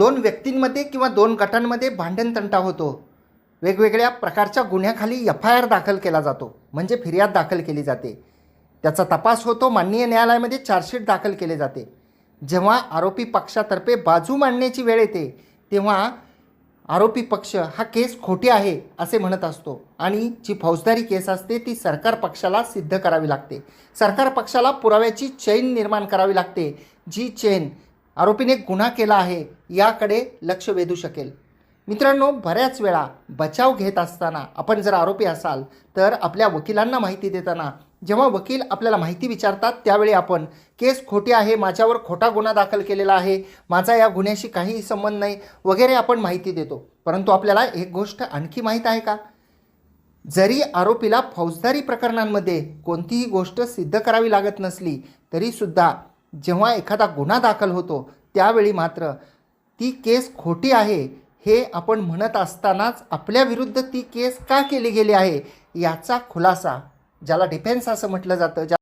दोन व्यक्तींमध्ये किंवा दोन गटांमध्ये भांडणतंटा होतो. वेगवेगळ्या प्रकारच्या गुन्ह्याखाली एफ आय आर दाखल केला जातो म्हणजे फिर्याद दाखल केली जाते. त्याचा तपास होतो माननीय न्यायालयामध्ये चार्जशीट दाखल केले जाते. जेव्हा आरोपी पक्षातर्फे बाजू मांडण्याची वेळ येते तेव्हा आरोपी पक्ष हा केस खोटी आहे असे म्हणत असतो. आणि जी फौजदारी केस असते ती सरकार पक्षाला सिद्ध करावी लागते. सरकार पक्षाला पुराव्याची चैन निर्माण करावी लागते जी चैन आरोपीने गुन्हा केला आहे याकडे लक्ष वेधू शकेल. मित्रांनो बऱ्याच वेळा बचाव घेत असताना आपण जर आरोपी असाल तर आपल्या वकिलांना माहिती देताना जेव्हा वकील आपल्याला माहिती विचारतात त्यावेळी आपण केस खोटी आहे माझ्यावर खोटा गुन्हा दाखल केलेला आहे माझा या गुन्ह्याशी काहीही संबंध नाही वगैरे आपण माहिती देतो. परंतु आपल्याला एक गोष्ट आणखी माहीत आहे का? जरी आरोपीला फौजदारी प्रकरणांमध्ये कोणतीही गोष्ट सिद्ध करावी लागत नसली तरीसुद्धा जेव्हा एखादा गुन्हा दाखल होतो त्यावेळी मात्र ती केस खोटी आहे हे आपण म्हणत असतानाच आपल्या विरुद्ध ती केस का केली गेली आहे याचा खुलासा ज्याला डिफेन्स असं म्हटलं जातं ज्या